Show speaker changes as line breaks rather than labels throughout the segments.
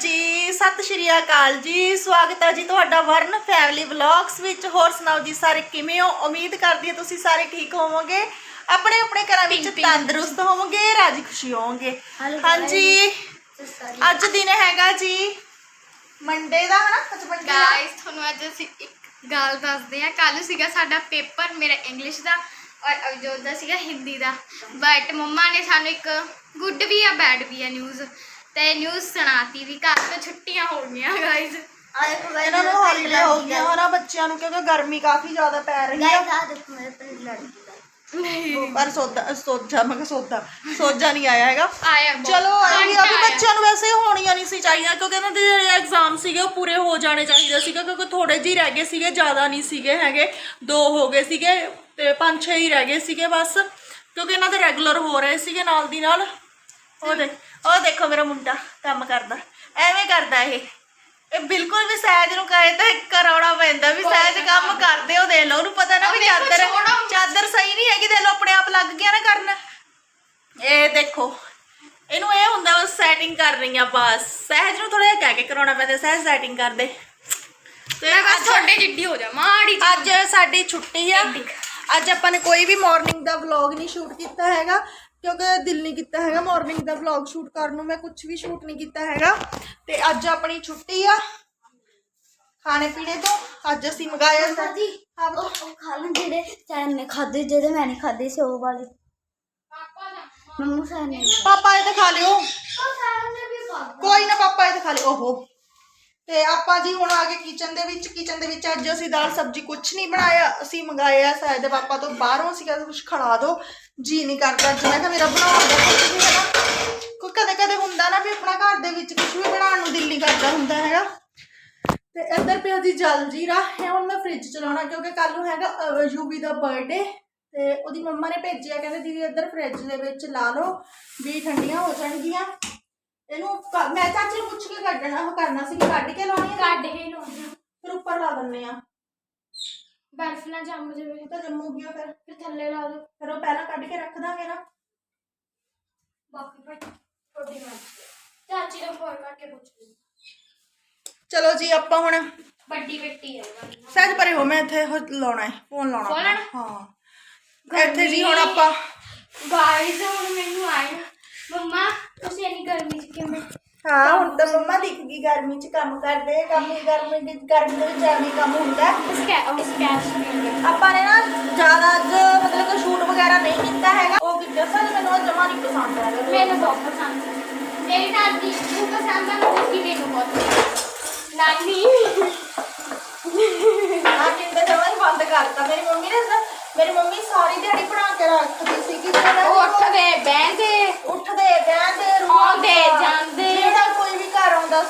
ਜੀ ਸਤਿ ਸ਼੍ਰੀ ਅਕਾਲ ਜੀ। ਸਵਾਗਤ ਹੈ ਜੀ ਤੁਹਾਡਾ ਵਰਨ ਫੈਮਿਲੀ ਵਲੌਗਸ ਵਿੱਚ। ਹੋਰ ਸੁਣਾਓ ਜੀ ਸਾਰੇ ਕਿਵੇਂ ਹੋ? ਉਮੀਦ ਕਰਦੀ ਹਾਂ ਤੁਸੀਂ ਸਾਰੇ ਠੀਕ ਹੋਵੋਗੇ। ਆਪਣੇ ਆਪਣੇ ਘਰਾਂ ਵਿੱਚ ਤੰਦਰੁਸਤ ਹੋਵੋਗੇ ਰਾਜੀ ਖੁਸ਼ੀ ਹੋਵੋਗੇ। ਹਾਂਜੀ। ਅੱਜ ਦਿਨ ਹੈਗਾ ਜੀ ਮੰਡੇ ਦਾ ਹਨਾ? ਅੱਜ ਮੰਡੇ ਦਾ।
ਗਾਇਸ ਤੁਹਾਨੂੰ ਅੱਜ ਅਸੀਂ ਇੱਕ ਗੱਲ ਦੱਸਦੇ ਆ ਕੱਲ ਸੀਗਾ ਸਾਡਾ ਪੇਪਰ ਮੇਰਾ ਇੰਗਲਿਸ਼ ਦਾ ਔਰ ਅਵਜੋਤ ਦਾ ਸੀਗਾ ਹਿੰਦੀ ਦਾ। ਬਟ ਮੰਮਾ ਨੇ ਸਾਨੂੰ ਇੱਕ ਗੁੱਡ ਵੀ ਆ ਬੈਡ ਵੀ ਆ ਨਿਊਜ਼ ਤੇ ਨਿਊਜ਼ ਸੁਣਾਤੀ ਵੀ ਕੱਲ ਤੋਂ ਛੁੱਟੀਆਂ ਹੋ ਗਈਆਂ ਗਾਇਸ
ਇਹਨਾਂ ਨੂੰ ਹੌਲੀਡੇ ਹੋ ਗਿਆ ਹਨਾ ਬੱਚਿਆਂ ਨੂੰ ਕਿਉਂਕਿ ਗਰਮੀ ਕਾਫੀ ਜ਼ਿਆਦਾ ਪੈ ਰਹੀ ਹੈ ਪਰ ਸੋਦਾ ਸੋਜਾ ਮੈਂ ਕਿਹਾ ਸੋਦਾ ਸੋਜਾ ਨਹੀਂ ਆਇਆ ਹੈਗਾ।
ਆਇਆ ਬਹੁਤ।
ਚਲੋ ਇਹ ਵੀ ਆ ਵੀ। ਬੱਚਿਆਂ ਨੂੰ ਵੈਸੇ ਹੋਣੀਆਂ ਨਹੀਂ ਸੀ ਚਾਹੀਦੀਆਂ ਕਿਉਂਕਿ ਇਹਨਾਂ ਦੇ ਜਿਹੜੇ ਐਗਜ਼ਾਮ ਸੀਗੇ ਉਹ ਪੂਰੇ ਹੋ ਜਾਣੇ ਚਾਹੀਦੇ ਸੀਗੇ ਕਿਉਂਕਿ ਥੋੜੇ ਜਿਹੀ ਰਹਿ ਗਏ ਸੀਗੇ ਜ਼ਿਆਦਾ ਨਹੀਂ ਸੀਗੇ ਹੈਗੇ। ਦੋ ਹੋ ਗਏ ਸੀਗੇ ਤੇ ਪੰਜ ਛੇ ਹੀ ਰਹਿ ਗਏ ਸੀਗੇ ਬਸ ਕਿਉਂਕਿ ਇਹਨਾਂ ਦੇ ਰੈਗੂਲਰ ਹੋ ਰਹੇ ਸੀਗੇ ਨਾਲ ਦੀ ਨਾਲ। ਉਹ ਦੇ ਉਹ ਦੇਖੋ ਮੇਰਾ ਮੁੰਡਾ ਕੰਮ ਕਰਦਾ ਐਵੇਂ ਕਰਦਾ ਇਹ। ਇਹ ਬਿਲਕੁਲ ਵੀ ਸਹਿਜ ਨੂੰ ਕਹੇ ਤਾਂ ਕਰਾਉਣਾ ਪੈਂਦਾ ਵੀ ਸਹਿਜ ਕੰਮ ਕਰਦੇ ਉਹ ਦੇ ਲਓ ਉਹਨੂੰ ਪਤਾ ਨਾ ਵੀ ਚਾਦਰ ਚਾਦਰ ਸਹੀ ਨਹੀਂ ਹੈਗੀ ਦੇ ਲਓ ਆਪਣੇ ਆਪ ਲੱਗ ਗਿਆ ਨਾ ਕਰਨ। ਇਹ ਦੇਖੋ ਇਹਨੂੰ ਇਹ ਹੁੰਦਾ ਬਸ ਸੈਟਿੰਗ ਕਰ ਰਹੀ ਆ ਬਸ। ਸਹਿਜ ਨੂੰ ਥੋੜਾ ਜਿਹਾ ਕਹਿ ਕੇ ਕਰਾਉਣਾ ਪੈਂਦਾ ਸਹਿਜ ਸੈਟਿੰਗ ਕਰਦੇ। ਤੇ
ਮੈਂ ਬਸ ਤੁਹਾਡੇ ਜਿੱਡੀ ਹੋ ਜਾ ਮਾੜੀ।
ਅੱਜ ਸਾਡੀ ਛੁੱਟੀ ਆ। ਅੱਜ ਆਪਾਂ ਨੇ ਕੋਈ ਵੀ ਮਾਰਨਿੰਗ ਦਾ ਵਲੌਗ ਨਹੀਂ ਸ਼ੂਟ ਕੀਤਾ ਹੈਗਾ। ਕਿਉਂਕਿ ਦਿਲ ਨਹੀਂ ਕੀਤਾ ਹੈਗਾ ਮਾਰਨਿੰਗ ਦਾ ਵਲੌਗ ਸ਼ੂਟ ਕਰਨ ਨੂੰ ਮੈਂ ਕੁਝ ਵੀ ਸ਼ੂਟ ਨਹੀਂ ਕੀਤਾ ਹੈਗਾ। ਤੇ ਅੱਜ ਆਪਣੀ ਛੁੱਟੀ ਆ। ਖਾਣੇ ਪੀਣੇ ਤੋਂ ਅੱਜ ਅਸੀਂ ਮੰਗਾਇਆ
ਦਾਦੀ
ਹਾਂ
ਉਹ ਉਹ ਖਾ ਲੈਣ ਜਿਹੜੇ ਚੈਨ ਨੇ ਖਾਦੇ ਜਿਹੜੇ ਮੈਂ ਨਹੀਂ ਖਾਦੇ ਸੀ ਉਹ ਵਾਲੇ। ਮੰਮੂ ਸਾਹਿਬ ਨੇ।
ਪਾਪਾ ਇਹ ਤਾਂ ਖਾ ਲਿਓ। ਕੋਈ ਨਾ ਪਾਪਾ ਇਹ ਤਾਂ ਖਾ ਲਿਓ ਓਹੋ। ਤੇ ਆਪਾਂ ਜੀ ਹੁਣ ਆ ਗਏ ਕਿਚਨ ਦੇ ਵਿੱਚ। ਕਿਚਨ ਦੇ ਵਿੱਚ ਅੱਜ ਅਸੀਂ ਦਾਲ ਸਬਜ਼ੀ ਕੁਝ ਨਹੀਂ ਬਣਾਇਆ ਅਸੀਂ ਮੰਗਾਇਆ ਸ਼ਾਇਦ ਦੇ ਪਾਪਾ ਤੋਂ ਬਾਹਰੋਂ ਕਹਿੰਦੇ ਕੁਝ ਖੜਾ ਦਿਓ। ਜੀ ਨਹੀਂ ਕਰਦਾ ਅੱਜ ਮੈਂ ਕਿਹਾ ਮੇਰਾ ਬਣਾਉਣ ਦਾ ਕੁਝ ਵੀ ਹੈਗਾ। ਕੋਈ ਕਦੇ ਕਦੇ ਹੁੰਦਾ ਨਾ ਵੀ ਆਪਣਾ ਘਰ ਦੇ ਵਿੱਚ ਕੁਝ ਵੀ ਬਣਾਉਣ ਨੂੰ ਦਿਲ ਨਹੀਂ ਕਰਦਾ ਹੁੰਦਾ ਹੈਗਾ। ਤੇ ਇੱਧਰ ਪਿਆ ਜੀ ਜਲ ਜੀਰਾ ਹੈ ਹੁਣ ਮੈਂ ਫ੍ਰਿਜ ਚਲਾਉਣਾ ਕਿਉਂਕਿ ਕੱਲ ਨੂੰ ਹੈਗਾ ਯੂਵੀ ਦਾ ਬਰਥਡੇ ਤੇ ਉਹਦੀ ਮੰਮਾ ਨੇ ਭੇਜਿਆ ਕਹਿੰਦੇ ਦੀਦੀ ਇੱਧਰ ਫ੍ਰਿਜ ਦੇ ਵਿੱਚ ਲਾ ਲਓ। ਵੀ ਠੰਡੀਆਂ ਹੋ ਜਾਣਗੀਆਂ। ਇਹਨੂੰ ਮੈਂ ਚਾਚੀ ਨੂੰ ਪੁੱਛ ਕੇ ਕੱਢਣਾ ਉਹ ਕਰਨਾ ਸੀ ਕਿ ਕੱਢ ਕੇ ਲਾਉਣੀ ਹੈ
ਕੱਢ ਕੇ ਲਾਉਣਾ
ਫਿਰ ਉੱਪਰ ਲਾ ਦਿੰਨੇ ਆ।
ਬਰਫ ਨਾ ਜੰਮ ਜਾਵੇ
ਤਾਂ ਜੰਮੂਗੀ ਉਹ ਫਿਰ
ਫਿਰ ਥੱਲੇ ਲਾ ਦੋ
ਫਿਰ ਉਹ ਪਹਿਲਾਂ ਕੱਢ ਕੇ ਰੱਖ ਦਾਂਗੇ ਨਾ।
ਬਾਕੀ ਭਾਈ ਤੁਹਾਡੀ ਮਰਜ਼ੀ ਚਾਚੀ ਨੂੰ ਫੋਨ ਕਰਕੇ ਪੁੱਛ ਲਈ।
ਚਲੋ ਜੀ ਆਪਾਂ ਹੁਣ
ਵੱਡੀ ਬੇਟੀ ਹੈ ਦੀ।
ਸਹਿਜ ਪਰੇ ਹੋ ਮੈਂ ਇੱਥੇ ਉਹ ਲਾਉਣਾ ਹੈ ਫੋਨ ਲਾਉਣਾ
ਫੋਨ ਲਾਉਣਾ?
ਹਾਂ। ਇੱਥੇ ਜੀ ਹੁਣ ਆਪਾਂ
ਗਾਇਸ ਹੁਣ ਮੈਨੂੰ ਨਾ, ਮੰਮਾ ਤੁਸੀਂ ਇੰਨੀ ਗਰਮੀ ਚ ਕਿਵੇਂ
ਹਾਂ। ਹੁਣ ਤਾਂ ਮੰਮਾ ਦਿਖ ਗਈ ਗਰਮੀ 'ਚ ਕੰਮ ਕਰਦੇ ਕੰਮ ਹੀ ਗਰਮੀ ਦੀ ਗਰਮੀ ਦੇ ਵਿੱਚ ਐਵੇਂ ਕੰਮ ਹੁੰਦਾ।
ਸਕੈ ਉਹ ਸਕੈਚ
ਆਪਾਂ ਨੇ ਨਾ ਜ਼ਿਆਦਾ ਅੱਜ ਮਤਲਬ ਕਿ ਸ਼ੂਟ ਵਗੈਰਾ ਨਹੀਂ ਕੀਤਾ ਹੈਗਾ। ਉਹ ਕਿ ਜਸਨ ਮੈਨੂੰ ਉਹ ਜਮਾ ਨਹੀਂ ਪਸੰਦ ਹੈਗਾ।
ਮੈਨੂੰ ਬਹੁਤ ਪਸੰਦ। ਮੇਰੀ ਦਾਦੀ ਨੂੰ ਪਸੰਦ ਹੈ ਤੁਸੀਂ ਮੈਨੂੰ ਬਹੁਤ। ਨਾਨੀ।
ਆ ਕਿੰਨੇ ਜਮਾ ਬੰਦ ਕਰਤਾ। ਮੇਰੀ ਮੰਮੀ ਨੇ ਨਾ ਮੇਰੀ ਮੰਮੀ ਸਾਰੀ ਦਿਹਾੜੀ ਬਣਾ ਕੇ ਰੱਖਦੀ ਸੀ ਕਿ ਜਿਹੜਾ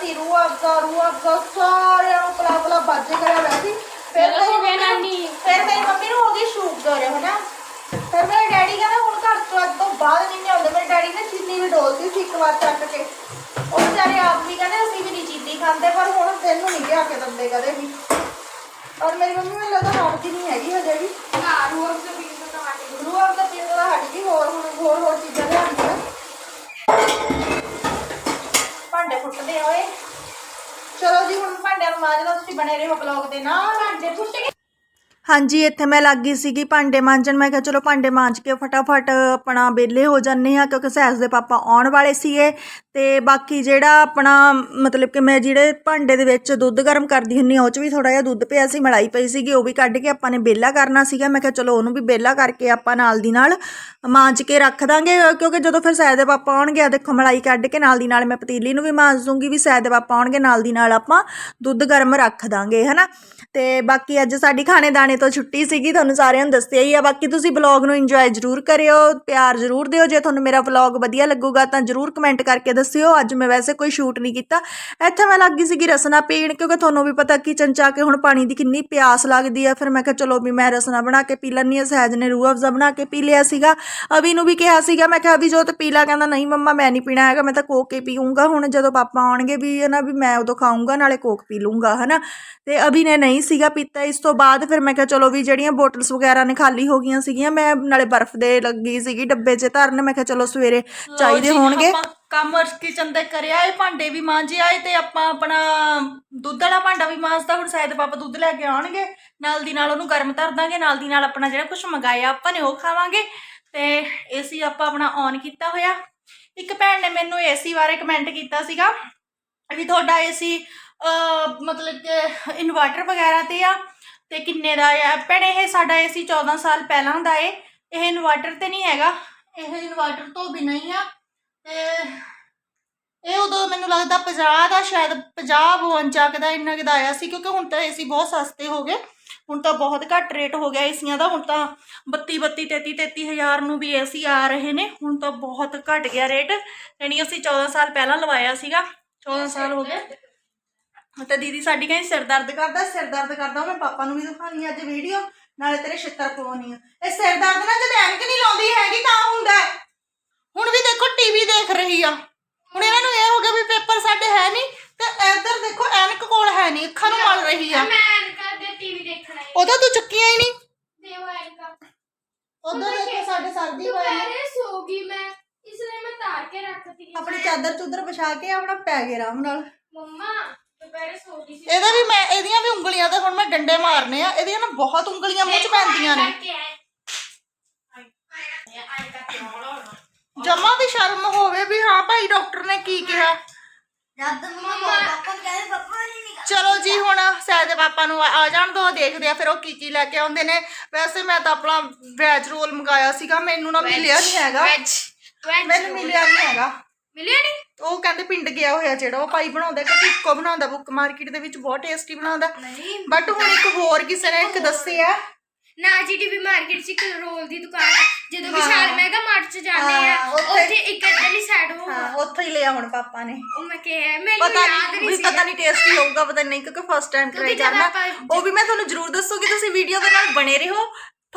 ਸੀ ਰੂਹ ਅਫਜ਼ਾ ਰੂਹ ਅਫਜ਼ਾ ਸਾਰਿਆਂ ਨੂੰ ਪਲਾ ਪਲਾ ਬੱਜ ਕਰਿਆ ਹੋਇਆ ਸੀ। ਫਿਰ ਮੇਰੀ ਨੂੰ-
ਨਾਨੀ।
ਫਿਰ ਮੇਰੀ ਮੰਮੀ ਨੂੰ ਹੋ ਗਈ ਸ਼ੂਗਰ ਹਨਾ? ਫਿਰ ਮੇਰੇ ਡੈਡੀ ਕਹਿੰਦਾ ਹੁਣ ਘਰ ਤੋਂ ਅੱਜ ਤੋਂ ਬਾਅਦ ਨਹੀਂ ਲਿਆਉਂਦੇ। ਮੇਰੇ ਡੈਡੀ ਨੇ ਚੀਨੀ ਵੀ ਡੋਲਤੀ ਸੀ ਇੱਕ ਵਾਰ ਚੱਕ ਕੇ। ਉਹ ਵਿਚਾਰੇ ਆਪ ਵੀ ਕਹਿੰਦੇ ਅਸੀਂ ਵੀ ਨਹੀਂ ਚੀਨੀ ਖਾਂਦੇ ਪਰ ਹੁਣ ਤੈਨੂੰ ਨਹੀਂ ਲਿਆ ਕੇ ਦਿੰਦੇ ਕਦੇ ਵੀ। ਔਰ ਮੇਰੀ ਮੰਮੀ ਮੈਨੂੰ ਲੱਗਦਾ ਹਟਦੀ ਨਹੀਂ ਹੈਗੀ ਹਜੇ ਵੀ।
ਨਾ ਰੂਹ ਅਫਜ਼ਾ ਪੀਣ ਤੋਂ ਤਾਂ ਹਟ ਗਈ।
ਗੁਰੂ ਆਪ ਦਾ ਪੀਣ ਦਾ ਹਟ ਗਈ ਹੋਰ ਹੁਣ ਹੋਰ ਹੋਰ ਚੀਜ਼ਾਂ ਲਿਆਉਂਦੀਆਂ ਭਾਂਡੇ ਫੁੱਟਦੇ ਹੋਏ ਚਲੋ ਜੀ ਹੁਣ ਭਾਂਡਿਆਂ ਨੂੰ ਮਾਂਜਣਾ ਤੁਸੀਂ ਬਣੇ ਰਹੋ ਬਲੌਗ ਦੇ ਨਾਲ ਭਾਂਡੇ ਫੁੱਟ ਗਏ ਹਾਂਜੀ, ਇੱਥੇ ਮੈਂ ਲੱਗ ਗਈ ਸੀਗੀ ਭਾਂਡੇ ਮਾਂਜਣ। ਮੈਂ ਕਿਹਾ, ਚਲੋ ਭਾਂਡੇ ਮਾਂਜ ਕੇ ਫਟਾਫਟ ਆਪਣਾ ਵਿਹਲੇ ਹੋ ਜਾਂਦੇ ਹਾਂ, ਕਿਉਂਕਿ ਸੈਸ ਦੇ ਪਾਪਾ ਆਉਣ ਵਾਲੇ ਸੀਗੇ। ਤੇ ਬਾਕੀ ਜਿਹੜਾ ਆਪਣਾ, ਮਤਲਬ ਕਿ ਮੈਂ ਜਿਹੜੇ ਭਾਂਡੇ ਦੇ ਵਿੱਚ ਦੁੱਧ ਗਰਮ ਕਰਦੀ ਹੁੰਨੀ ਆ ਉਹ 'ਚ ਵੀ ਥੋੜਾ ਜਿਹਾ ਦੁੱਧ ਪਿਆ ਸੀ, ਮਲਾਈ ਪਈ ਸੀਗੀ, ਉਹ ਵੀ ਕੱਢ ਕੇ ਆਪਾਂ ਨੇ ਬੇਲਾ ਕਰਨਾ ਸੀਗਾ। ਮੈਂ ਕਿਹਾ, ਚਲੋ ਉਹਨੂੰ ਵੀ ਬੇਲਾ ਕਰਕੇ ਆਪਾਂ ਨਾਲ ਦੀ ਨਾਲ ਮਾਂਜ ਕੇ ਰੱਖ ਦਾਂਗੇ, ਕਿਉਂਕਿ ਜਦੋਂ ਫਿਰ ਸੈਦ ਦੇ ਪਾਪਾ ਆਉਣਗੇ ਆ ਦੇਖੋ ਮਲਾਈ ਕੱਢ ਕੇ ਨਾਲ ਦੀ ਨਾਲ ਮੈਂ ਪਤੀਲੀ ਨੂੰ ਵੀ ਮਾਂਜ ਦੂੰਗੀ, ਵੀ ਸੈਦ ਦੇ ਪਾਪਾ ਆਉਣਗੇ, ਨਾਲ ਦੀ ਨਾਲ ਆਪਾਂ ਦੁੱਧ ਗਰਮ ਰੱਖ ਦਾਂਗੇ। ਹਨਾ? ਤੇ ਬਾਕੀ ਅੱਜ ਸਾਡੀ ਖਾਣੇ ਦਾਣੇ ਤੋਂ ਛੁੱਟੀ ਸੀਗੀ, ਤੁਹਾਨੂੰ ਸਾਰਿਆਂ ਨੂੰ ਦੱਸਿਆ ਹੀ ਆ, ਬਾਕੀ ਤੁਸੀਂ ਵਲੌਗ ਨੂੰ ਇੰਜੋਏ ਜ਼ਰੂਰ ਕਰਿਓ, ਪਿਆਰ ਜ਼ਰੂਰ ਦਿਓ, ਜੇ ਤੁਹਾਨੂੰ ਮੇਰਾ ਵਲੌਗ ਵਧੀਆ ਲੱਗੂਗਾ ਤਾਂ ਜ਼ਰੂਰ ਕਮੈਂਟ ਕਰਕੇ ਦੱਸਿਓ, ਅੱਜ ਮੈਂ ਵੈਸੇ ਕੋਈ ਸ਼ੂਟ ਨਹੀਂ ਕੀਤਾ, ਇੱਥੇ ਮੈਂ ਲੱਗੀ ਸੀਗੀ ਰਸਨਾ ਪੀਣ, ਕਿਉਂਕਿ ਤੁਹਾਨੂੰ ਵੀ ਪਤਾ ਕਿ ਚੰਚਾ ਕੇ ਹੁਣ ਪਾਣੀ ਦੀ ਕਿੰਨੀ ਪਿਆਸ ਲੱਗਦੀ ਆ, ਫਿਰ ਮੈਂ ਕਿਹਾ ਚਲੋ ਵੀ ਮੈਂ ਰਸਨਾ ਬਣਾ ਕੇ ਪੀ ਲੈਂਦੀ ਆ, ਸਹਿਜ ਨੇ ਰੂਹ ਅਫਜ਼ਾ ਬਣਾ ਕੇ ਪੀ ਲਿਆ ਸੀਗਾ, ਅਭੀ ਨੂੰ ਵੀ ਕਿਹਾ ਸੀਗਾ, ਮੈਂ ਕਿਹਾ ਅਭੀ ਜੋ ਤੇ ਪੀ ਲਾ, ਕਹਿੰਦਾ ਨਹੀਂ ਮੰਮਾ ਮੈਂ ਨਹੀਂ ਪੀਣਾ ਹੈਗਾ, ਮੈਂ ਤਾਂ ਕੋਕ ਹੀ ਪੀਊਂਗਾ, ਹੁਣ ਜਦੋਂ ਪਾਪਾ ਆਉਣਗੇ ਵੀ ਹਨਾ ਵੀ ਮੈਂ ਉਦੋਂ ਖਾਊਂਗਾ, ਨਾਲੇ ਕੋਕ ਪੀ ਲੂੰਗਾ ਹਨਾ, ਤੇ ਅਭੀ ਨੇ ਨਹੀਂ ਸੀਗਾ ਪੀਤਾ, ਇਸ ਤੋਂ ਬਾਅਦ ਫਿਰ ਮੈਂ ਕਿਹਾ
ਚਲੋ ਵੀ ਜਿਹੜੀਆਂ ਬੋਟਲਸ ਵਗੈਰਾ ਨੇ ਖਾਲੀ ਹੋ ਗਈਆਂ ਸੀਗੀਆਂ ਮੈਂ ਨਾਲੇ ਬਰਫ਼ ਦੇ ਲੱਗੀ ਸੀਗੀ ਡੱਬੇ 'ਚ ਧਰਨ ਮੈਂ ਕਿਹਾ ਚਲੋ ਸਵੇਰੇ ਚਾਹੀਦੇ ਹੋਣਗੇ।
ਕੰਮ ਕਿਚਨ ਦੇ ਕਰਿਆ ਇਹ ਭਾਂਡੇ ਵੀ ਮਾਂਜੇ ਆਏ ਤੇ ਆਪਾਂ ਆਪਣਾ ਦੁੱਧ ਵਾਲਾ ਭਾਂਡਾ ਵੀ ਮਾਂਜਦਾ ਹੁਣ ਸ਼ਾਇਦ ਪਾਪਾ ਦੁੱਧ ਲੈ ਕੇ ਆਉਣਗੇ। ਨਾਲ ਦੀ ਨਾਲ ਉਹਨੂੰ ਗਰਮ ਧਰ ਦਾਂਗੇ ਨਾਲ ਦੀ ਨਾਲ ਆਪਣਾ ਜਿਹੜਾ ਕੁਝ ਮੰਗਾਇਆ ਆਪਾਂ ਨੇ ਉਹ ਖਾਵਾਂਗੇ। ਤੇ ਏਸੀ ਆਪਾਂ ਆਪਣਾ ਔਨ ਕੀਤਾ ਹੋਇਆ। ਇੱਕ ਭੈਣ ਨੇ ਮੈਨੂੰ ਏਸੀ ਬਾਰੇ ਕਮੈਂਟ ਕੀਤਾ ਸੀਗਾ ਵੀ ਤੁਹਾਡਾ ਏਸੀ ਮਤਲਬ ਕਿ ਇਨਵਰਟਰ ਵਗੈਰਾ ਤੇ ਆ। ਤੇ ਕਿੰਨੇ ਦਾ ਆ? ਭੈਣੇ, ਇਹ ਸਾਡਾ ਏਸੀ 14 ਸਾਲ ਪਹਿਲਾਂ ਦਾ ਏ। ਇਹ ਇਨਵਰਟਰ ਤੇ ਨਹੀਂ ਹੈਗਾ। ਇਹ ਇਨਵਰਟਰ ਤੋਂ ਬਿਨਾਂ ਹੀ ਆ। ਤੇ ਇਹ ਉਦੋਂ ਮੈਨੂੰ ਲੱਗਦਾ 50 ਦਾ, ਸ਼ਾਇਦ 50 52 ਕੁ ਇੰਨਾ ਕੁ ਦਾ ਆਇਆ ਸੀ, ਕਿਉਂਕਿ ਹੁਣ ਤਾਂ ਏਸੀ ਬਹੁਤ ਸਸਤੇ ਹੋ ਗਏ। ਹੁਣ ਤਾਂ ਬਹੁਤ ਘੱਟ ਰੇਟ ਹੋ ਗਿਆ ਏਸੀਆਂ ਦਾ। ਹੁਣ ਤਾਂ 32 32 33 33 ਹਜ਼ਾਰ ਨੂੰ ਵੀ ਏਸੀ ਆ ਰਹੇ ਨੇ। ਹੁਣ ਤਾਂ ਬਹੁਤ ਘਟ ਗਿਆ ਰੇਟ। ਯਾਨੀ ਅਸੀਂ 14 ਸਾਲ ਪਹਿਲਾਂ ਲਵਾਇਆ ਸੀਗਾ। 14 ਸਾਲ ਹੋ ਗਏ। ਤੇ ਦੀਦੀ ਸਾਡੀ ਕਹਿੰਦੀ ਸਿਰ ਦਰਦ ਕਰਦਾ ਸਿਰ ਦਰਦ ਕਰਦਾ ਮੈਂ ਪਾਪਾ ਨੂੰ ਵੀ ਦਿਖਾਣੀ ਅੱਜ ਵੀਡੀਓ ਨਾਲੇ ਤੇਰੇ ਛਿੱਤਰ ਪਵਾਉਣੀ ਆ। ਇਹ ਸਿਰ ਦਰਦ ਨਾ ਜਦ ਐਨਕ ਨਹੀਂ ਲਾਉਂਦੀ ਹੈਗੀ ਤਾਂ ਹੁੰਦਾ। ਹੁਣ ਵੀ ਦੇਖੋ ਟੀਵੀ ਦੇਖ ਰਹੀ ਆ। ਹੁਣ ਇਹਨਾਂ ਨੂੰ ਇਹ ਹੋ ਗਿਆ ਵੀ ਪੇਪਰ ਸਾਡੇ ਹੈ ਨਹੀਂ ਤੇ ਇੱਧਰ ਦੇਖੋ ਐਨਕ ਕੋਲ ਹੈ ਨਹੀਂ ਅੱਖਾਂ ਨੂੰ ਮਲ ਰਹੀ ਆ।
ਮੈਂ ਐਨਕਾਂ ਦੇ ਟੀਵੀ ਦੇਖਣਾ ਹੈ
ਉਹਦਾ ਤੂੰ ਚੁੱਕੀਆਂ ਹੀ ਨਹੀਂ।
ਦੇਵਾ ਐਨਕਾਂ।
ਉਧਰ ਦੇਖੋ ਸਾਡੇ ਸਰਦੀ ਹੈ
ਸੋ ਗਈ ਮੈਂ ਇਸ ਲਈ ਮੈਂ ਤਾਰ ਕੇ ਰੱਖਤੀ
ਆਪਣੀ ਚਾਦਰ ਚੁੱਦਰ ਵਿਛਾ ਕੇ ਆਪਣਾ ਪੈ ਗਏ ਆਰਾਮ ਨਾਲ।
ਮੰਮਾ ਦੁਪਹਿਰੇ ਸੋ ਗਈ ਸੀ।
ਇਹਦਾ ਵੀ ਮੈਂ ਇਹਦੀਆਂ ਵੀ ਉਂਗਲੀਆਂ ਤੇ ਹੁਣ ਮੈਂ ਡੰਡੇ ਮਾਰਨੇ ਆ ਇਹਦੀਆਂ ਨਾ ਬਹੁਤ ਉਂਗਲੀਆਂ ਮੂੰਹ 'ਚ ਪੈਂਦੀਆਂ ਨੇ। ਜਮਾ ਵੀ ਸ਼ਰਮ ਹੋਵੇ ਵੀ ਹਾਂ ਭਾਈ ਡਾਕਟਰ ਨੇ ਕੀ ਕਿਹਾ।
ਜਦ ਮੰਮਾ ਪਾਪਾ ਕਹਿੰਦੇ ਪਾਪਾ ਨਹੀਂ ਨਿਕਲ
ਚਲੋ ਜੀ ਹੁਣ ਸਹਿਜ ਦੇ ਪਾਪਾ ਨੂੰ ਆ- ਆ ਜਾਣ ਦੋ ਦੇਖਦੇ ਆ ਫਿਰ ਉਹ ਕੀ ਕੀ ਲੈ ਕੇ ਆਉਂਦੇ ਨੇ। ਵੈਸੇ ਮੈਂ ਤਾਂ ਆਪਣਾ ਵੈਜ ਰੋਲ ਮੰਗਾਇਆ ਸੀਗਾ ਮੈਨੂੰ ਨਾ ਮਿਲਿਆ ਨਹੀਂ ਹੈਗਾ। ਮੈਨੂੰ ਮਿਲਿਆ ਨਹੀਂ ਹੈਗਾ।
ਮਿਲਿਆ ਨਹੀਂ
ਉਹ ਕਹਿੰਦੇ ਪਿੰਡ ਗਿਆ ਹੋਇਆ ਜਿਹੜਾ ਉਹ ਭਾਈ ਬਣਾਉਂਦਾ ਕਿ ਇੱਕੋ ਬਣਾਉਂਦਾ ਬੁੱਕ ਮਾਰਕੀਟ ਦੇ ਵਿੱਚ ਬਹੁਤ ਟੇਸਟੀ ਬਣਾਉਂਦਾ।
ਨਹੀਂ।
ਬਟ ਹੁਣ ਇੱਕ ਹੋਰ ਕਿਸੇ ਨੇ ਇੱਕ ਦੱਸਿਆ।
ਨਾ ਜੀ ਟੀਵੀ ਮਾਰਕੀਟ 'ਚ ਇੱਕ ਰੋਲ ਦੀ ਦੁਕਾਨ ਹੈ ਜਦੋਂ ਵਿਸ਼ਾਲ ਮੈਗਾ ਮਾਰਟ 'ਚ ਜਾਂਦੇ ਆ
ਹਾਂ, ਉੱਥੇ-
ਉੱਥੇ ਇੱਕ ਇੱਧਰਲੀ ਸਾਈਡ ਉਹ
ਹਾਂ ਉੱਥੇ ਹੀ ਲਿਆ ਹੁਣ ਪਾਪਾ ਨੇ।
ਉਹ ਮੈਂ ਕਿਹਾ ਮੈਨੂੰ
ਪਤਾ
ਯਾਦ
ਨਹੀਂ
ਨਹੀਂ ਸੀ।
ਪਤਾ ਨਹੀਂ ਟੇਸਟੀ ਹੋਊਗਾ ਪਤਾ ਨਹੀਂ ਕਿਉਂਕਿ ਫਸਟ ਟਾਈਮ
ਕਿਉਂਕਿ
ਟਰਾਈ
ਜਦ
ਕਰਨਾ।
ਆਪਾਂ-
ਉਹ ਵੀ ਮੈਂ ਤੁਹਾਨੂੰ ਜ਼ਰੂਰ ਦੱਸੂਗੀ ਤੁਸੀਂ ਵੀਡੀਓ ਦੇ ਨਾਲ ਬਣੇ ਰਹੋ।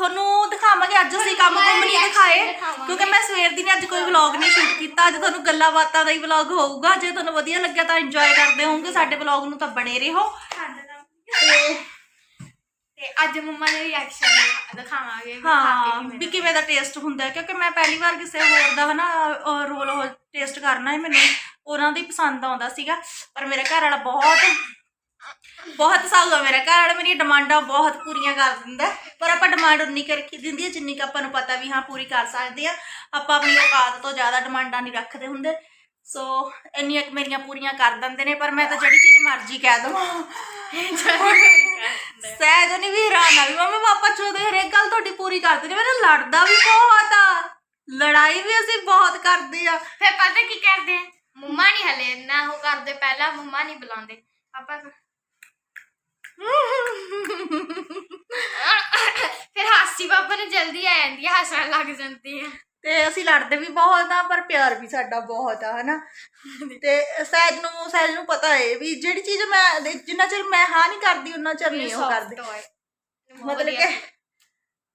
ਤੁਹਾਨੂੰ ਦਿਖਾਵਾਂਗੇ ਅੱਜ ਅਸੀਂ ਕੰਮ ਕੁੰਮ ਨਹੀਂ ਦਿਖਾਏ। ਕਿਉਂਕਿ ਮੈਂ ਸਵੇਰ ਦੀ ਨੇ ਅੱਜ ਕੋਈ ਵਲੌਗ ਨਹੀਂ ਸ਼ੂਟ ਕੀਤਾ। ਅੱਜ ਤੁਹਾਨੂੰ ਗੱਲਾਂ ਬਾਤਾਂ ਦਾ ਹੀ ਵਲੌਗ ਹੋਊਗਾ। ਜੇ ਤੁਹਾਨੂੰ ਵਧੀਆ ਲੱਗਿਆ ਤਾਂ ਇੰਜੋਏ ਕਰਦੇ ਹੋਵੋਗੇ ਸਾਡੇ ਵਲੌਗ ਨੂੰ ਤਾਂ ਬਣੇ ਰਹੋ। ਤੇ
ਤੇ ਅੱਜ ਮੰਮਾ ਦੇ ਰਿਐਕਸ਼ਨ ਦਿਖਾਵਾਂਗੇ ਵੀ
ਹਾਂ
ਕਿਵੇਂ
ਵੀ ਕਿਵੇਂ ਦਾ ਟੇਸਟ ਹੁੰਦਾ ਕਿਉਂਕਿ ਮੈਂ ਪਹਿਲੀ ਵਾਰ ਕਿਸੇ ਹੋਰ ਦਾ ਹਨਾ ਰੋਲ ਟੇਸਟ ਕਰਨਾ ਹੈ ਮੈਨੂੰ ਉਹਨਾਂ ਦੀ ਪਸੰਦ ਆਉਂਦਾ ਸੀਗਾ। ਪਰ ਮੇਰੇ ਘਰ ਵਾਲਾ ਬਹੁਤ ਬਹੁਤ ਸਾਊ ਆ ਮੇਰਾ ਘਰ ਵਾਲਾ ਮੇਰੀਆਂ ਡਿਮਾਂਡਾਂ ਬਹੁਤ ਪੂਰੀਆਂ ਕਰ ਦਿੰਦਾ ਹੈ। ਪਰ ਆਪਾਂ ਡਿਮਾਂਡ ਉਨੀ ਕੁ ਰੱਖੀ ਦਿੰਦੀ ਹੈ, ਜਿੰਨੀ ਕੁ ਆਪਾਂ ਨੂੰ ਪਤਾ ਵੀ ਹਾਂ, ਪੂਰੀ ਕਰ ਸਕਦੇ ਆ ਆਪਾਂ ਆਪਣੀ ਔਕਾਤ ਤੋਂ ਜ਼ਿਆਦਾ ਡਿਮਾਂਡਾਂ ਨਹੀਂ ਰੱਖਦੇ ਹੁੰਦੇ। ਸੋ, ਇੰਨੀਆਂ ਕੁ ਮੇਰੀਆਂ ਪੂਰੀਆਂ ਕਰ ਦਿੰਦੇ ਨੇ, ਪਰ ਮੈਂ ਤਾਂ ਜਿਹੜੀ ਚੀਜ਼ ਮਰਜ਼ੀ ਕਹਿ ਦਵਾਂ। ਸਹਿਜ ਨਹੀਂ ਵੀ ਹੈਰਾਨ ਆ ਵੀ ਮੰਮੀ ਪਾਪਾ ਚੋਦੇ ਹਰੇਕ ਗੱਲ ਤੁਹਾਡੀ ਪੂਰੀ ਕਰਦੇ ਨੇ, ਮੈਨੂੰ ਲੜਦਾ ਵੀ ਬਹੁਤ ਆ। ਲੜਾਈ ਵੀ ਅਸੀਂ ਬਹੁਤ ਕਰਦੇ ਆ।
ਫਿਰ ਪਤਾ ਕੀ ਕਰਦੇ ਆ? ਮੰਮਾ ਨਹੀਂ ਹਲੇ ਇੰਨਾ ਉਹ ਕਰਦੇ, ਪਹਿਲਾਂ ਮੰਮਾ ਨਹੀਂ ਬੁਲਾਉਂਦੇ। ਪਾਪਾ ਫਿਰ ਹਾਸੀ ਪਾਪਾ ਨੂੰ ਜਲਦੀ ਆ ਜਾਂਦੀ ਹੈ ਹੱਸਣ ਲੱਗ ਜਾਂਦੇ ਆ।
ਤੇ ਅਸੀਂ ਲੜਦੇ ਵੀ ਬਹੁਤ ਆ ਪਰ ਪਿਆਰ ਵੀ ਸਾਡਾ ਬਹੁਤ ਆ ਹਨਾ? ਤੇ ਸਹਿਜ ਨੂੰ ਸਹਿਜ ਨੂੰ ਪਤਾ ਹੈ ਵੀ ਜਿਹੜੀ ਚੀਜ਼ ਮੈਂ ਦੇ- ਜਿੰਨਾ ਚਿਰ ਮੈਂ ਹਾਂ ਨਹੀਂ ਕਰਦੀ ਉਹਨਾਂ ਚਿਰ ਨਹੀਂ ਉਹ ਕਰਦੇ। ਮਤਲਬ ਕਿ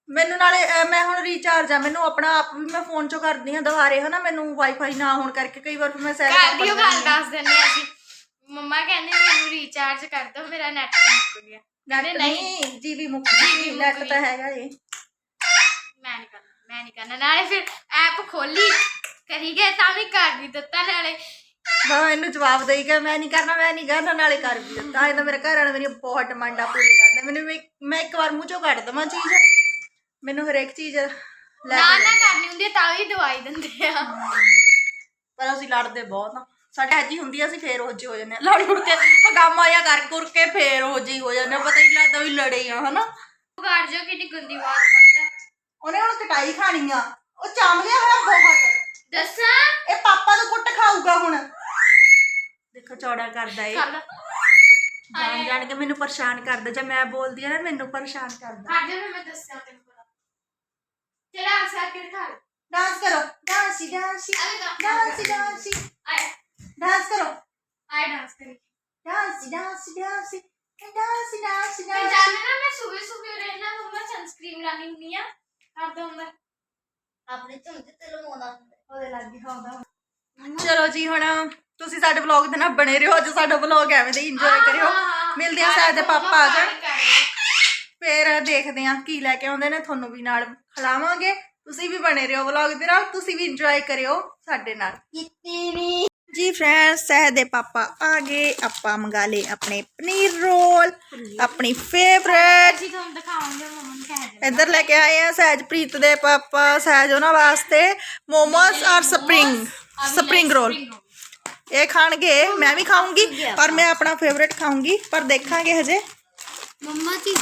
ਮੈਨੂੰ ਨਾਲੇ ਅਹ, ਮੈਂ ਹੁਣ ਰੀਚਾਰਜ ਆ ਮੈਨੂੰ ਆਪਣਾ ਆਪ ਵੀ ਮੈਂ ਫੋਨ ਚੋਂ ਕਰਦੀ ਆ ਦੁਬਾਰੇ ਹਨਾ? ਮੈਨੂੰ ਵਾਈਫਾਈ ਨਾ ਹੋਣ ਕਰਕੇ ਕਈ ਵਾਰ ਫਿਰ ਮੈਂ ਸਹਿਜ
ਘਰ
ਪਾਪਾ
ਦੀ ਉਹ
ਨੂੰ
ਗੱਲ
ਦਿੰਦੀ ਹਾਂ।
ਦੱਸ ਦਿੰਦੇ ਆ ਅਸੀਂ। ਮੰਮਾ ਕਹਿੰਦੇ ਮੈਨੂੰ ਰੀਚਾਰਜ ਕਰ ਦਿਓ ਮੇਰਾ ਨੈਟ ਮੁੱਕ ਗਿਆ। ਕਹਿੰਦੇ ਨਹੀਂ
ਨਹੀਂ ਜੀਬੀ ਮੁੱਕ ਗਈ
ਮੁੱਕ
ਨੈਟ
ਗਈ।
ਤਾਂ ਹੈਗਾ ਏ
ਮੈਂ ਨਹੀਂ ਕਰਨਾ ਮੈਂ ਨਹੀਂ ਕਰਨਾ। ਨਾਲੇ ਫਿਰ ਐਪ ਖੋਲੀ ਕਰੀ ਗਏ ਤਾਂ ਵੀ ਕਰ ਵੀ ਦਿੱਤਾ ਨਾਲੇ
ਮੈਂ ਇਹਨੂੰ ਜਵਾਬ ਦੇਈ ਗਿਆ ਮੈਂ ਨਹੀਂ ਕਰਨਾ ਮੈਂ ਨਹੀਂ ਕਰਨਾ ਨਾਲੇ ਕਰ ਵੀ ਦਿੱਤਾ। ਇਹ ਤਾਂ ਮੇਰੇ ਘਰ ਵਾਲੇ ਮੇਰੀ ਬਹੁਤ ਡਿਮਾਂਡਾਂ ਪੂਰੀ ਕਰਦਾ। ਮੈਨੂੰ ਵੀ ਮੈਂ ਇੱਕ ਵਾਰ ਮੂੰਹ ਚੋਂ ਕੱਢ ਦਵਾਂ ਚੀਜ਼। ਮੈਨੂੰ ਹਰੇਕ ਚੀਜ਼ ਲੈ
ਨਾ
ਕੇ
ਨਾ ਕਰਨੀ ਹੁੰਦੀ ਤਾਂ ਵੀ ਦਵਾਈ ਦਿੰਦੇ ਆ।
ਪਰ ਅਸੀਂ ਲੜਦੇ ਬਹੁਤ ਆ। ਸਾਡੇ ਅੱਜ ਹੀ ਹੁੰਦੀ ਆ ਅਸੀਂ ਫੇਰ ਉਹ ਜਿਹੇ ਹੋ ਜਾਂਦੇ ਆ। ਲੜ ਲੜ ਕੇ ਹਗਾਮਾ ਜਾਂ ਕਰ ਕੁਰ ਕੇ ਫੇਰ ਉਹ ਜਿਹੇ ਹੋ ਜਾਂਦੇ ਆ। ਪਤਾ ਹੀ ਨੀ ਲੱਗਦਾ ਵੀ ਲੜੇ ਆ ਹਨਾ?
ਘਰ ਜੋ ਕਿੰਨੀ ਗੰਦੀ ਆਵਾਜ਼ ਕਰਦਾ
ਉਹਨੇ ਹੁਣ ਕਟਾਈ ਖਾਣੀ ਆ। ਉਹ ਚਾਂਬਲਿਆ ਹੋਇਆ ਬਹੁਤ।
ਦੱਸਾਂ?
ਇਹ ਪਾਪਾ ਨੂੰ ਕੁੱਟ ਖਾਊਗਾ ਹੁਣ। ਦੇਖੋ ਚੌੜਾ ਕਰਦਾ ਏ
ਕਰ
ਜਾਣ ਜਾਣ ਕੇ ਮੈਨੂੰ ਪਰੇਸ਼ਾਨ ਕਰਦਾ। ਜੇ ਮੈਂ ਬੋਲਦੀ ਆ ਨਾ ਮੈਨੂੰ ਪਰੇਸ਼ਾਨ ਕਰਦਾ।
ਕਰ ਜਾ ਮੈਂ ਦੱਸਾਂ ਤੈਨੂੰ ਪਤਾ। ਚਲਾ ਲੈ
ਡਾਂਸ ਕਰੋ। ਡਾਂਸੀ ਡਾਂਸੀ ਡਾਂਸੀ ਡਾਂਸੀ
ਆਏ।
ਡਾਂਸ ਕਰੋ।
ਆਏ ਡਾਂਸ ਕਰੀ।
ਡਾਂਸੀ ਡਾਂਸੀ ਡਾਂਸੀ ਡਾਂਸੀ ਡਾਂਸੀ
ਮੈਂ ਜਾਣੇ ਨਾ ਮੈਂ ਸਵੇਰੇ ਸਵੇਰੇ ਰਹਿਣਾ ਮੰਮਾ ਸਨਸਕ੍ਰੀਨ ਲਾਣੀ ਹੁੰਦੀ ਆ। ਕਰਦਾ ਹੁੰਦਾ
ਆਪਣੇ ਝੁੰਡ ਤੇ ਲਵਾਉਂਦਾ ਹੁੰਦਾ।
ਉਹਦੇ ਲੱਗ ਗਿਆ ਹੁੰਦਾ ਚਲੋ ਜੀ ਹੁਣ ਤੁਸੀਂ ਸਾਡੇ ਵਲੌਗ ਦੇ ਨਾਲ ਬਣੇ ਰਹੋ। ਅੱਜ ਸਾਡਾ ਵਲੌਗ ਐਵੇਂ ਦੇ ਇੰਜੋਏ ਕਰਿਓ। ਮਿਲਦੇ ਆ ਸਾਡੇ ਪਾਪਾ ਆ ਜਾਣ। ਫਿਰ ਦੇਖਦੇ ਹਾਂ ਕੀ ਲੈ ਕੇ ਆਉਂਦੇ ਨੇ। ਤੁਹਾਨੂੰ ਵੀ ਨਾਲ ਖਿਲਾਵਾਂਗੇ। ਤੁਸੀਂ ਵੀ ਬਣੇ ਰਹੋ ਵਲੌਗ ਦੇ ਨਾਲ। ਤੁਸੀਂ ਵੀ ਇੰਜੋਏ ਕਰਿਓ ਸਾਡੇ ਨਾਲ।
ਕੀਤੀ ਨਹੀਂ
ਜੀ ਫਰੈਂਡਸ ਸਹਿ ਦੇ ਪਾਪਾ ਆ ਗਏ। ਆਪਾਂ ਮੰਗਾ ਲਏ ਆਪਣੇ ਪਨੀਰ ਰੋਲ ਆਪਣੀ ਫੇਵਰੇਟ
ਅਸੀਂ ਤੁਹਾਨੂੰ ਦਿਖਾਵਾਂਗੇ ਮੰਮਾ ਨੂੰ ਦੇ
ਇੱਧਰ ਲੈ ਕੇ ਆਏ ਆ ਸਹਿਜਪ੍ਰੀਤ ਦੇ ਪਾਪਾ ਸਹਿਜ ਉਹਨਾਂ ਵਾਸਤੇ ਮੋਮੋਸ ਔਰ ਸਪਰਿੰਗ ਸਪਰਿੰਗ ਰੋਲ। ਇਹ ਖਾਣਗੇ ਮੈਂ ਵੀ ਖਾਊਂਗੀ ਪਰ ਮੈਂ ਆਪਣਾ ਫੇਵਰੇਟ ਖਾਊਂਗੀ ਪਰ ਦੇਖਾਂਗੇ ਹਜੇ।
ਮੰਮਾ ਜੀ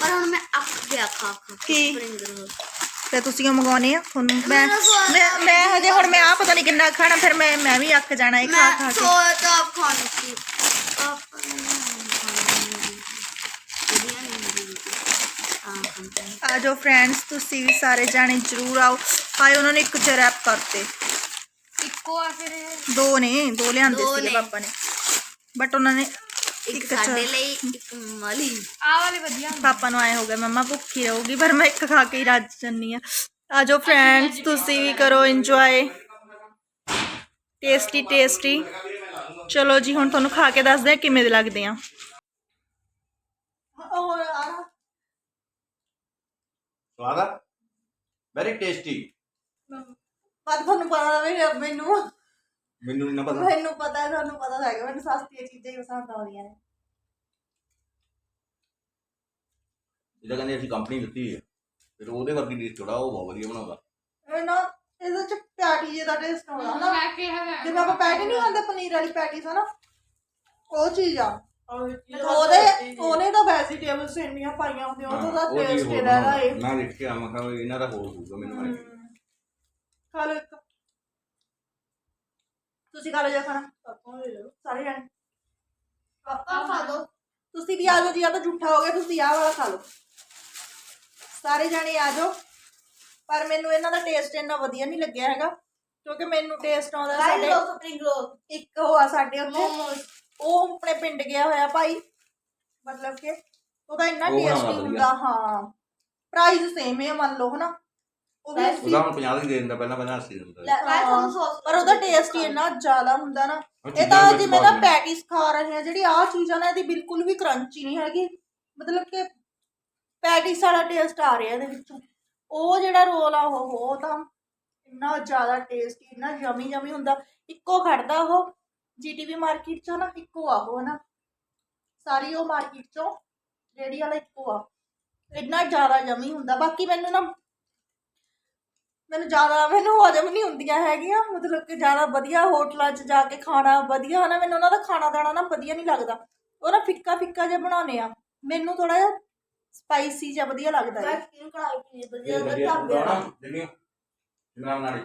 ਪਰ ਹੁਣ ਮੈਂ ਅੱਕ ਗਿਆ ਖਾ ਖਾ ਕੇ
ਕੀ?
Spring roll.
ਤੇ ਤੁਸੀਂ ਉਹ ਮੰਗਵਾਉਣੇ ਆ ਤੁਹਾਨੂੰ। ਮੈਂ ਮੈਂ ਮੈਂ ਹਜੇ ਹੁਣ ਮੈਂ ਆ ਪਤਾ ਨਹੀਂ ਕਿੰਨਾ ਖਾਣਾ ਫਿਰ ਮੈਂ ਮੈਂ ਵੀ ਅੱਕ ਜਾਣਾ ਇਹ ਖਾ ਖਾ ਕੇ।
ਸੋ ਤਾਂ ਆਪ ਖਾਣੀ ਸੀ ਹੁੰਦੀ ਆ
ਜਾਓ ਫਰੈਂਡਸ ਤੁਸੀਂ ਵੀ ਸਾਰੇ ਜਾਣੇ ਜਰੂਰ ਆਓ। ਹਾਏ ਉਹਨਾਂ ਨੇ ਇੱਕ ਚ ਰੈਪ ਕਰਤੇ।
ਇੱਕੋ ਆ ਫਿਰ।
ਦੋ ਨੇ ਦੋ ਲਿਆਂਦੇ
ਦੋ ਨੇ।
ਪਾਪਾ ਨੇ। ਬਟ ਉਹਨਾਂ ਨੇ
ਇੱਕ
ਇੱਕ
ਸਾਡੇ
ਚ
ਲਈ ਇੱਕ ਮਲੀ
ਆਹ ਵਾਲੇ ਵਧੀਆ ਹੁੰਦੇ।
ਪਾਪਾ ਨੂੰ ਆਏ ਹੋ ਗਏ ਮੰਮਾ ਭੁੱਖੀ ਰਹੂਗੀ ਪਰ ਮੈਂ ਇੱਕ ਖਾ ਕੇ ਹੀ ਰੱਜ ਜੰਨੀ ਆ ਆ ਜਾਓ ਫਰੈਂਡਸ ਤੁਸੀਂ ਵੀ ਕਰੋ ਇੰਜੋਏ ਟੇਸਟੀ ਟੇਸਟੀ ਚਲੋ ਜੀ ਹੁਣ ਤੁਹਾਨੂੰ ਖਾ ਕੇ ਦੱਸਦੇ ਆ ਕਿਵੇਂ ਦੇ ਲੱਗਦੇ ਆ।
ਸਵਾਦ ਆ? ਵੈਰੀ ਟੇਸਟੀ
ਪਰ ਤੁਹਾਨੂੰ ਪਤਾ ਵੀ ਮੈਨੂੰ।
ਮੈਨੂੰ ਨਹੀਂ ਪਤਾ।
ਮੈਨੂੰ ਪਤਾ ਤੁਹਾਨੂੰ ਪਤਾ ਹੈਗਾ ਮੈਨੂੰ ਸਸਤੀਆਂ ਚੀਜ਼ਾਂ ਹੀ ਪਸੰਦ ਆਉਂਦੀਆਂ ਨੇ।
ਜਿਹਦਾ ਕਹਿੰਦੇ ਅਸੀਂ ਕੰਪਨੀ ਦਿੱਤੀ ਹੈ ਫਿਰ ਉਹਦੇ ਵਰਗੀ ਡਿਸ਼ ਥੋੜਾ ਉਹ ਬਹੁਤ ਵਧੀਆ ਬਣਾਉਂਦਾ।
ਇਹ ਨਾ ਇਹਦੇ ਚ ਪੈਟੀ ਜੇ ਦਾ ਟੇਸਟ ਆਉਂਦਾ ਹਨਾ
ਮੈਂ ਕਿਹਾ ਹੈ
ਜਿਵੇਂ ਆਪਾਂ ਪੈਟੀ ਨਹੀਂ ਖਾਂਦੇ ਪਨੀਰ ਵਾਲੀ ਪੈਟੀਸ ਹਨਾ ਉਹ ਚੀਜ਼ ਆ। ਉਹਦੇ ਉਹਨੇ ਤਾਂ ਵੈਜੀਟੇਬਲਸ ਇੰਨੀਆਂ ਪਾਈਆਂ ਹੁੰਦੀਆਂ ਉਹਦਾ ਤਾਂ
ਉਹ ਚੀਜ਼
ਟੇਸਟ ਇਹਦਾ ਇਹਦਾ। ਇਹ।
ਮੈਂ ਦੇਖਿਆ ਮੈਂ ਕਿਹਾ ਇਹਨਾਂ ਦਾ ਹੋਰ ਹੋਊਗਾ ਮੈਨੂੰ।
ਖਾ ਲਓ ਇੱਕ ਤੁਸੀਂ ਖਾ ਲਓ ਜਾਂ ਖਾਣਾ। ਸਾਰੇ ਜਾਣੇ।
ਪਾਪਾ ਖਾ ਦੋ
ਤੁਸੀਂ ਵੀ ਆ ਜਾਓ ਜੀ ਆ ਤਾਂ ਝੂਠਾ ਹੋ ਗਿਆ ਤੁਸੀਂ ਆਹ ਵਾਲਾ ਖਾ ਲਓ। ਸਾਰੇ ਜਾਣੇ ਆ ਜਾਓ। ਪਰ ਮੈਨੂੰ ਇਹਨਾਂ ਦਾ ਟੇਸਟ ਇੰਨਾ ਵਧੀਆ ਨਹੀਂ ਲੱਗਿਆ ਹੈਗਾ ਕਿਉਂਕਿ ਮੈਨੂੰ ਟੇਸਟ ਆਉਂਦਾ ਸਾਡੇ
ਸਪਰਿੰਗ ਰੋਲ
ਇੱਕ ਉਹ ਆ ਸਾਡੇ ਉੱਥੇ। ਉਹ ਆਪਣੇ ਪਿੰਡ ਗਿਆ ਹੋਇਆ ਭਾਈ। ਮਤਲਬ ਕਿ ਉਹਦਾ ਇੰਨਾ ਟੇਸਟੀ। ਹੁੰਦਾ ਹਾਂ। ਪ੍ਰਾਈਸ ਸੇਮ ਹੈ ਮੰਨ ਲਓ ਹਨਾ। ਉਹ ਵੀ ਅੱਸੀ-
ਉਹਦਾ ਹੁਣ 50 ਦੀ ਦੇ ਦਿੰਦਾ ਪਹਿਲਾਂ ਪਹਿਲਾਂ 80 ਦਿੰਦਾ।
ਲੈ ਮੈਂ ਤੁਹਾਨੂੰ ਸੌਸ
ਪਰ ਉਹਦਾ ਟੇਸਟ ਹੀ ਇੰਨਾ ਜ਼ਿਆਦਾ ਹੁੰਦਾ ਨਾ।
ਉਹ
ਇਹ
ਚੀਜ਼ਾਂ
ਤਾਂ
ਵਿੱਚ
ਜਿਵੇਂ ਨਾ
ਬਹੁਤ ਨੇ।
ਪੈਟੀਸ ਖਾ ਰਹੇ ਆ ਜਿਹੜੀ ਆਹ ਚੀਜ਼ਾਂ ਨੇ ਇਹਦੀ ਬਿਲਕੁਲ ਵੀ ਕਰੰਚੀ ਨਹੀਂ ਹੈਗੀ। ਮਤਲਬ ਕਿ ਪੈਟੀਸ ਵਾਲਾ ਟੇਸਟ ਆ ਰਿਹਾ ਇਹਦੇ ਵਿੱਚੋਂ। ਉਹ ਜਿਹੜਾ ਰੋਲ ਆ ਉਹ ਉਹ ਤਾਂ ਇੰਨਾ ਜ਼ਿਆਦਾ ਟੇਸਟੀ ਇੰਨਾ ਯਮੀ ਯਮੀ ਹੁੰਦਾ। ਇੱਕੋ ਖੜਦਾ ਉਹ ਜੀਟੀਵੀ ਮਾਰਕੀਟ ਚੋਂ ਨਾ ਇੱਕੋ ਆ ਉਹ ਨਾ। ਸਾਰੀ ਉਹ ਮਾਰਕੀਟ ਚੋਂ ਰੇੜੀ ਵਾਲਾ ਇੱਕੋ ਆ। ਇੰਨਾ ਜ਼ਿਆਦਾ ਯਮੀ ਹੁੰਦਾ। ਬਾਕੀ ਮੈਨੂੰ ਨਾ ਮੈਨੂੰ ਜ਼ਿਆਦਾ ਮੈਨੂੰ ਹਜਮ ਨਹੀਂ ਹੁੰਦੀਆਂ ਹੈਗੀਆਂ ਮਤਲਬ ਕਿ ਜ਼ਿਆਦਾ ਵਧੀਆ ਹੋਟਲਾਂ 'ਚ ਜਾ ਕੇ ਖਾਣਾ ਵਧੀਆ ਨਾ ਮੈਨੂੰ ਉਹਨਾਂ ਦਾ ਖਾਣਾ ਦਾਣਾ ਨਾ ਵਧੀਆ ਨਹੀਂ ਲੱਗਦਾ। ਉਹ ਨਾ ਫਿੱਕਾ ਫਿੱਕਾ ਜਿਹਾ ਬਣਾਉਂਦੇ ਆ। ਮੈਨੂੰ ਥੋੜਾ ਜਿਹਾ ਸਪਾਈਸੀ ਜਿਹਾ ਵਧੀਆ ਲੱਗਦਾ ਹੈ
ਕਿਉਂ ਕੜਾਈ ਪੀ
ਇਹ
ਵਧੀਆ
ਵਧੀਆ
ਢਾਬੇ ਵਾਲਾ।
ਜਿਹੜੀਆਂ ਜਿੰਨਾ ਬਣਾਣੀ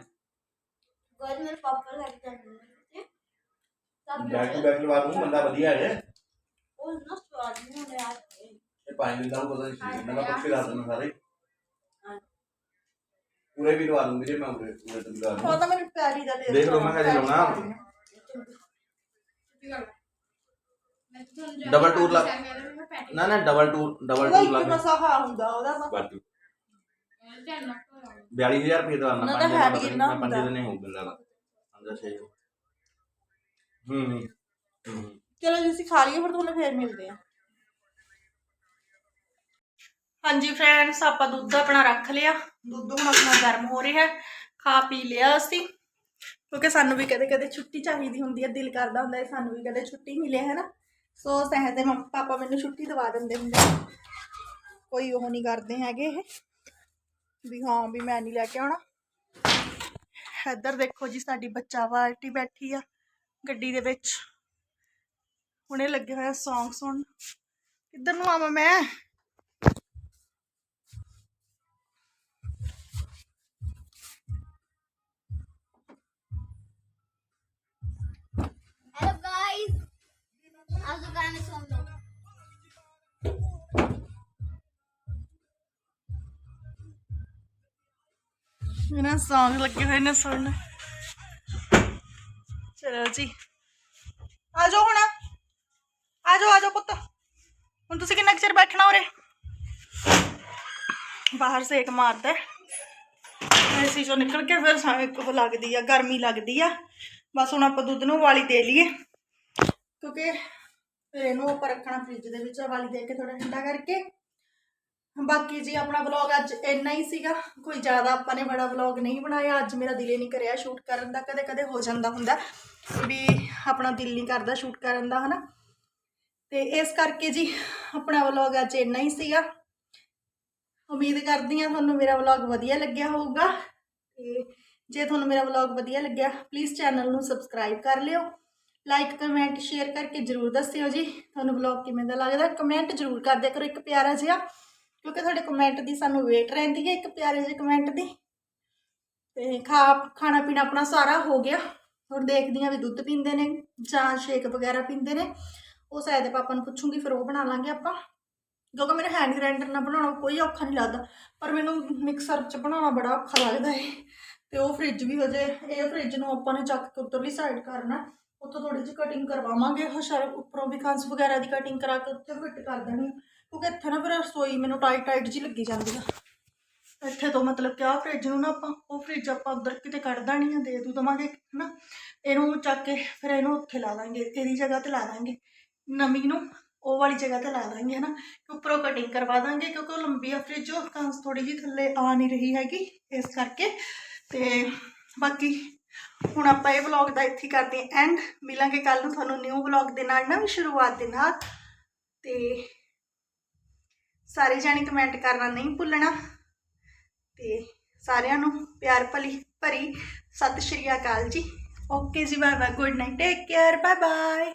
ਗੋਦ ਮੇਰੇ ਪਾਪਾ ਲੈ ਕੇ ਜਾਂਦੇ ਨੇ
ਬੈਕ ਟੂ ਬੈਕ ਲਵਾ ਦੂੰ ਬੰਦਾ ਵਧੀਆ ਹੈ।
ਉਹ ਨਾ ਸਵਾਦ ਨਹੀਂ ਹੁੰਦੇ ਆ
ਇਹ ਪਾਣੀ ਤਾਂ ਪਤਾ ਨਹੀਂ ਸੀ ਦਾ ਪੁੱਛ ਕੇ ਦੱਸ ਦਿੰਦਾ ਸਾਰੇ। ਪੂਰੇ ਵੀ ਲਵਾ ਦੂੰਗੀ ਜੇ ਮੈਂ ਪੂਰੇ ਪੂਰੇ ਤੇ ਲਵਾ
ਉਹ
ਦੂੰ
ਤਾਂ ਮੈਨੂੰ ਪਿਆਰੀ ਦਾ ਟੇਸਟ
ਦੇਖ ਲਓ ਮੈਂ ਕਿਹਾ ਜੇ ਲਾਉਣਾ ਡਬਲ ਟੂਰ ਲਾ ਨਾ ਨਾ ਡਬਲ ਟੂਰ ਡਬਲ ਟੂਰ
ਇੱਕ
ਲੱਗ
ਮਸਾਹਾ ਹੁੰਦਾ ਉਹਦਾ ਤਾਂ
ਬਾਜੂ 42000 ਰੁਪਏ ਦਾ
ਉਹਨਾਂ
ਪੰਜ
ਦਾ
ਦਾ
ਹੈ ਵੀ ਇੰਨਾ
ਪੰਜ। ਦਿਨ ਨਹੀਂ ਹੋਊਗਾ ਲੱਗਦਾ ਅੰਦਰ ਸੇ ਹੂੰ ਹੂੰ ਹੂੰ।
ਚਲੋ ਜੀ ਅਸੀਂ ਖਾ ਲਈਏ ਫਿਰ ਤੁਹਾਨੂੰ ਫੇਰ ਮਿਲਦੇ ਆ ਹਾਂਜੀ ਫਰੈਂਡਸ ਆਪਾਂ ਦੁੱਧ ਆਪਣਾ ਰੱਖ ਲਿਆ। ਦੁੱਧ ਹੁਣ ਆਪਣਾ ਗਰਮ ਹੋ ਰਿਹਾ ਖਾ ਪੀ ਲਿਆ ਅਸੀਂ। ਕਿਉਂਕਿ ਸਾਨੂੰ ਵੀ ਕਦੇ ਕਦੇ ਛੁੱਟੀ ਚਾਹੀਦੀ ਹੁੰਦੀ ਹੈ, ਦਿਲ ਕਰਦਾ ਹੁੰਦਾ ਹੈ ਸਾਨੂੰ ਵੀ ਕਦੇ ਛੁੱਟੀ ਮਿਲੇ, ਹੈ ਨਾ। ਸੋ ਸਹਿਜ ਦੇ ਮੰਮਾ ਪਾਪਾ ਮੈਨੂੰ ਛੁੱਟੀ ਦਵਾ ਦਿੰਦੇ ਹੁੰਦੇ ਕੋਈ ਉਹ ਨਹੀਂ ਕਰਦੇ ਹੈਗੇ ਇਹ। ਵੀ ਹਾਂ, ਵੀ ਮੈਂ ਨਹੀਂ ਲੈ ਕੇ ਆਉਣਾ। ਇੱਧਰ ਦੇਖੋ ਜੀ, ਸਾਡੀ ਬੱਚਾ ਪਾਰਟੀ ਬੈਠੀ ਆ ਗੱਡੀ ਦੇ ਵਿੱਚ। ਹੁਣੇ ਲੱਗੇ ਹੋਇਆ ਸੌਂਗ ਸੁਣ ਕਿੱਧਰ ਨੂੰ ਆਵਾਂ ਮੈਂ?
Azugane sonlu.
ਇਹਨਾਂ ਸੌਂਗ ਲੱਗੇ ਹੋਏ ਨੇ ਸੁਣਨ। ਚਲੋ ਜੀ। ਆ ਜਾਓ ਹੁਣ। ਆ ਜਾਓ ਆ ਜਾਓ ਪੁੱਤ। ਹੁਣ ਤੁਸੀਂ ਕਿੰਨਾ ਚਿਰ ਬੈਠਣਾ ਉਰੇ? ਬਾਹਰ ਸੇਕ ਮਾਰਦਾ ਐਸੀ ਚੋਂ ਨਿਕਲ ਕੇ ਫਿਰ ਲੱਗਦੀ ਆ, ਗਰਮੀ ਲੱਗਦੀ ਆ। ਬਸ ਹੁਣ ਆਪਾਂ ਦੁੱਧ ਨੂੰ ਵਾਲੀ ਦੇ ਲਈਏ। ਕਿਉਂਕਿ ਫਿਰ ਇਹਨੂੰ ਆਪਾਂ ਰੱਖਣਾ ਫ੍ਰਿਜ ਦੇ ਵਿੱਚ ਹਵਾਲੀ ਦੇ ਕੇ ਥੋੜਾ ਠੰਡਾ ਕਰਕੇ। ਬਾਕੀ ਜੀ ਆਪਣਾ ਵਲੌਗ ਅੱਜ ਇੰਨਾ ਹੀ ਸੀਗਾ। ਕੋਈ ਜ਼ਿਆਦਾ ਆਪਾਂ ਨੇ ਬੜਾ ਵਲੌਗ ਨਹੀਂ ਬਣਾਇਆ। ਅੱਜ ਮੇਰਾ ਦਿਲ ਹੀ ਨਹੀਂ ਕਰਿਆ ਸ਼ੂਟ ਕਰਨ ਦਾ। ਕਦੇ ਕਦੇ ਹੋ ਜਾਂਦਾ ਹੁੰਦਾ ਵੀ ਆਪਣਾ ਦਿਲ ਨਹੀਂ ਕਰਦਾ ਸ਼ੂਟ ਕਰਨ ਦਾ, ਹਨਾ? ਤੇ ਇਸ ਕਰਕੇ ਜੀ ਆਪਣਾ ਵਲੌਗ ਅੱਜ ਇੰਨਾ ਹੀ ਸੀਗਾ। ਉਮੀਦ ਕਰਦੀ ਹਾਂ ਤੁਹਾਨੂੰ ਮੇਰਾ ਵਲੌਗ ਵਧੀਆ ਲੱਗਿਆ ਹੋਊਗਾ। ਤੇ ਜੇ ਤੁਹਾਨੂੰ ਮੇਰਾ ਵਲੌਗ ਵਧੀਆ ਲੱਗਿਆ ਪਲੀਜ਼ ਚੈਨਲ ਨੂੰ ਸਬਸਕ੍ਰਾਈਬ ਕਰ ਲਿਓ। ਲਾਈਕ ਕਮੈਂਟ ਸ਼ੇਅਰ ਕਰਕੇ ਜਰੂਰ ਦੱਸਿਓ ਜੀ। ਤੁਹਾਨੂੰ ਵਲੌਗ ਕਿਵੇਂ ਦਾ ਲੱਗਦਾ? ਕਮੈਂਟ ਜਰੂਰ ਕਰ ਦਿਆ ਕਰੋ ਇੱਕ ਪਿਆਰਾ ਜਿਹਾ, ਕਿਉਂਕਿ ਤੁਹਾਡੇ ਕਮੈਂਟ ਦੀ ਸਾਨੂੰ ਵੇਟ ਰਹਿੰਦੀ ਹੈ ਇੱਕ ਪਿਆਰੇ ਜਿਹੇ ਕਮੈਂਟ ਦੀ। ਤੇ ਖਾ, ਖਾਣਾ ਪੀਣਾ ਆਪਣਾ ਸਾਰਾ ਹੋ ਗਿਆ। ਹੁਣ ਦੇਖਦੀ ਹਾਂ ਵੀ ਦੁੱਧ ਪੀਂਦੇ ਨੇ ਜਾਂ ਸ਼ੇਕ ਵਗੈਰਾ ਪੀਂਦੇ ਨੇ। ਉਹ ਸ਼ਾਇਦ ਪਾਪਾ ਨੂੰ ਪੁੱਛੂੰਗੀ, ਫਿਰ ਉਹ ਬਣਾ ਲਾਂਗੇ ਆਪਾਂ। ਕਿਉਂਕਿ ਮੇਰੇ ਹੈਂਡ ਗ੍ਰਾਈਂਡਰ ਨਾਲ ਬਣਾਉਣਾ ਕੋਈ ਔਖਾ ਨਹੀਂ ਲੱਗਦਾ, ਪਰ ਮੈਨੂੰ ਮਿਕਸਰ 'ਚ ਬਣਾਉਣਾ ਬੜਾ ਔਖਾ ਲੱਗਦਾ ਹੈ ਤੇ ਉਹ ਫ੍ਰਿਜ ਵੀ ਹੋ ਜੇ ਇਹ ਫ੍ਰਿਜ ਨੂੰ ਆਪਾਂ ਨੇ ਚੱਕ ਕੇ ਉੱਤਰਲੀ ਸਾਈਡ ਕਰਨਾ। ਉੱਥੋਂ ਥੋੜੀ ਜਿਹੀ ਕਟਿੰਗ ਕਰਵਾਵਾਂਗੇ ਉਹ ਉੱਪਰੋਂ ਵੀ ਕੰਸ ਵਗੈਰਾ ਦੀ ਕਟਿੰਗ ਕਰਾ ਕੇ ਉੱਥੇ ਫਿੱਟ ਕਰ ਦੇਣੀ ਕਿਉਂਕਿ ਇੱਥੇ ਨਾ ਫਿਰ ਰਸੋਈ ਮੈਨੂੰ ਟਾਈਟ ਟਾਈਟ ਜੀ ਲੱਗੀ ਜਾਂਦੀ ਆ। ਇੱਥੇ ਤੋਂ ਮਤਲਬ ਕਿ ਆਹ ਫ੍ਰਿਜ ਨੂੰ ਨਾ ਆਪਾਂ, ਉਹ ਫ੍ਰਿਜ ਆਪਾਂ ਉਧਰ ਕਿਤੇ ਕੱਢ ਦੇਣੀ ਆ, ਦੇ ਦੂ ਦਵਾਂਗੇ ਹਨਾ। ਇਹਨੂੰ ਚੱਕ ਕੇ ਫਿਰ ਇਹਨੂੰ ਉੱਥੇ ਲਾ ਦਾਂਗੇ, ਇਹਦੀ ਜਗ੍ਹਾ ਤੇ ਲਾ ਦਾਂਗੇ। ਨਵੀਂ ਨੂੰ ਉਹ ਵਾਲੀ ਜਗ੍ਹਾ ਤੇ ਲਾ ਦਾਂਗੇ, ਹਨਾ। ਉੱਪਰੋਂ ਕਟਿੰਗ ਕਰਵਾ ਦਾਂਗੇ, ਕਿਉਂਕਿ ਉਹ ਲੰਬੀ ਆ ਫ੍ਰਿਜ ਉਹ ਕੰਸ ਥੋੜੀ ਜਿਹੀ ਥੱਲੇ ਆ ਨਹੀਂ ਰਹੀ ਹੈਗੀ, ਇਸ ਕਰਕੇ। ਤੇ ਬਾਕੀ ਹੁਣ ਆਪਾਂ ਇਹ ਵਲੌਗ ਦਾ ਇੱਥੇ ਕਰਦੇ ਹਾਂ ਐਂਡ ਮਿਲਾਂਗੇ ਕੱਲ ਨੂੰ ਤੁਹਾਨੂੰ ਨਿਊ ਵਲੌਗ ਦੇ ਨਾਲ ਨਵੀਂ ਸ਼ੁਰੂਆਤ ਦੇ ਨਾਲ। ਤੇ ਸਾਰੇ ਜਾਣੇ ਕਮੈਂਟ ਕਰਨਾ ਨਹੀਂ ਭੁੱਲਣਾ। ਤੇ ਸਾਰਿਆਂ ਨੂੰ ਪਿਆਰ ਭਲੀ ਭਰੀ ਸਤਿ ਸ਼੍ਰੀ ਅਕਾਲ ਜੀ। ਓਕੇ ਜੀ bye bye good night take care bye bye